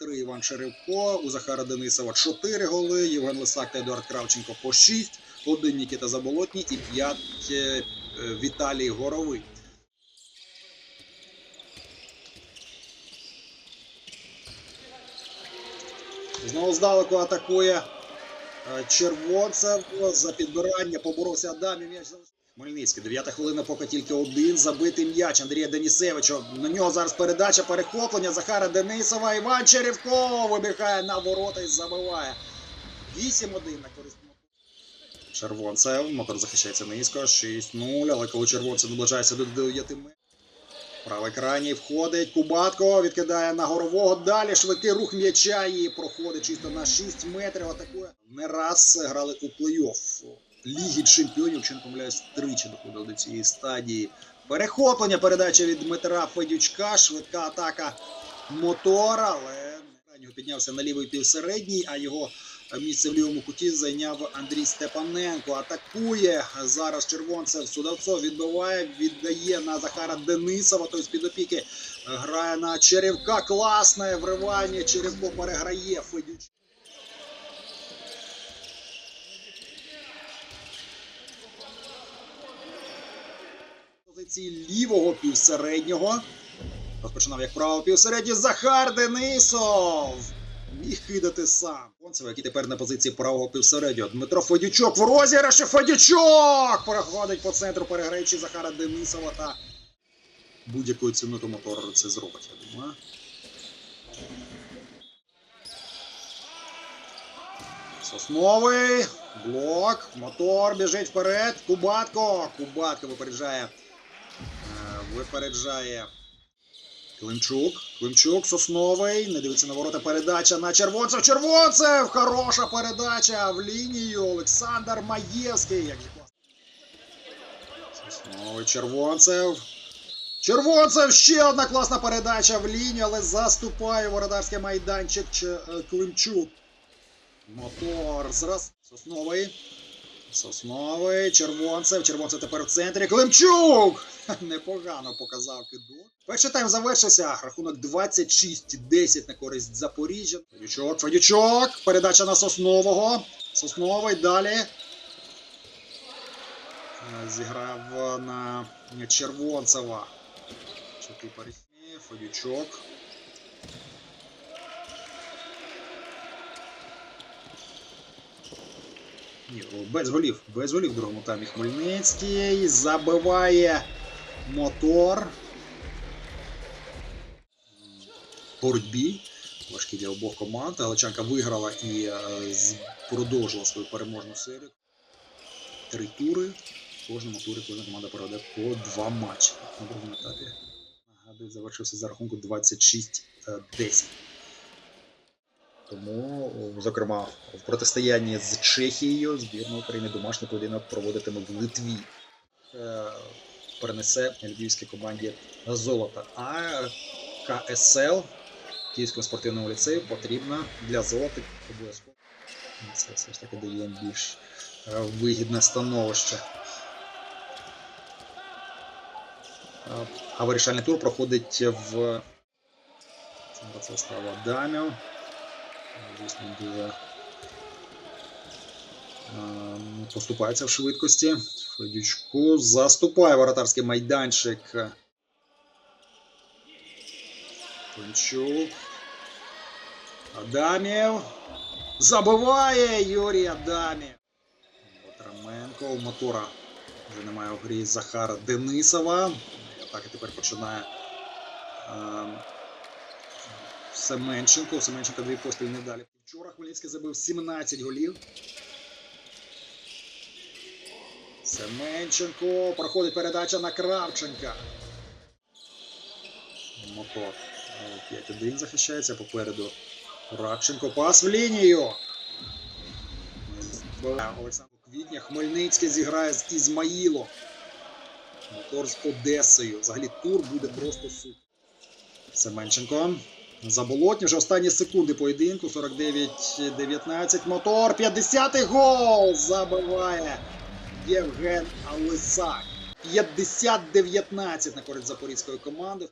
3 Іван Черевко, у Захара Денисова 4 голи, Євген Лисак та Едуард Кравченко по 6, 1 Нікіта Заболотній і 5 е, Віталій Горовий. Знову здалеку атакує е, Червонцев за підбирання, поборовся Адамі. М'яч. Хмельницький, дев'ята хвилина, поки тільки один забитий м'яч Андрія Денісевича. На нього зараз передача, перехоплення Захара Денисова. Іван Черевко вибігає на ворота і забиває. 8-1 на користь. Червонцев. Мотор захищається низько. 6-0. Але коли Червонцев наближається до 9 метрів. Правий крайній входить. Кубатко відкидає на горового. Далі швидкий рух м'яча і проходить чисто на 6 метрів. Атакує. Не раз грали у плей-офф Ліги Чемпіонів. Якщо не помиляюсь, тричі доходили до цієї стадії. Перехоплення передача від Дмитра Федючка. Швидка атака мотора, але крайнього піднявся на лівий півсередній, а його місце в лівому куті зайняв Андрій Степаненко. Атакує зараз червонцев. Судавцов відбиває, віддає на Захара Денисова. Той з-під опіки грає на Черевка. Класне вривання. Черевко переграє Федюч. Позиції лівого півсереднього. Розпочинав як право півсередній Захар Денисов. Міг кидати сам. Концев, який тепер на позиції правого півсереднього. Дмитро Федючок в розіграші. Федючок! Переходить по центру, переграючи Захара Денисова та будь-якою ціною мотор це зробить, я думаю. Сосновий. Блок. Мотор біжить вперед. Кубатко. Кубатко випереджає. Випереджає. Климчук. Климчук, Сосновий. Не дивиться на ворота. Передача на Червонцев. Червонцев! Хороша передача в лінію. Олександр Маєвський. Як. Сосновий Червонцев. Червонцев! Ще одна класна передача в лінію, але заступає вородарський майданчик е, Климчук. Мотор. Зраз. Сосновий. Сосновий, Червонцев. Червонцев тепер в центрі. Климчук! Непогано показав кидок. Перший тайм завершився. Рахунок 26-10 на користь Запоріжжя. Федючок, Федючок. Передача на Соснового. Сосновий далі. Е, Зіграв на Червонцева. Перехні. Федючок. О, без голів. Без голів в другому таймі Хмельницький. Забиває мотор. Боротьбі. Важкі для обох команд. Галичанка виграла і е, продовжила свою переможну серію. Три тури. В кожному турі кожна команда проведе по два матчі на другому етапі. Нагадую, завершився за рахунку 26-10. Тому, зокрема, в протистоянні з Чехією збірна України домашній поєдинок проводитиме в Литві. Е, Перенесе львівській команді золото. А КСЛ Київському спортивному ліцею потрібно для золота обов'язково. Це все ж таки дає більш е, вигідне становище. Е, А вирішальний тур проходить в це стало Дамів. Звісно, дуже ем, поступається в швидкості. Федючку заступає воротарський майданчик. Клинчук. Адамів. Забиває Юрій Адамів. Отраменко. У мотора вже немає у грі Захара Денисова. Атака тепер починає. Ем, Семенченко. Семенченко дві постріли не далі. Вчора Хмельницький забив 17 голів. Семенченко. Проходить передача на Кравченка. Мотор. Е, 5-1 захищається попереду. Кравченко. Пас в лінію. Олександр Квітня. Хмельницький зіграє з Ізмаїлом. Мотор з Одесою. Взагалі тур буде просто супер. Семенченко. Заболотні вже останні секунди поєдинку. 49-19. Мотор. 50-й гол. Забиває Євген Алисак. 50-19 на користь запорізької команди.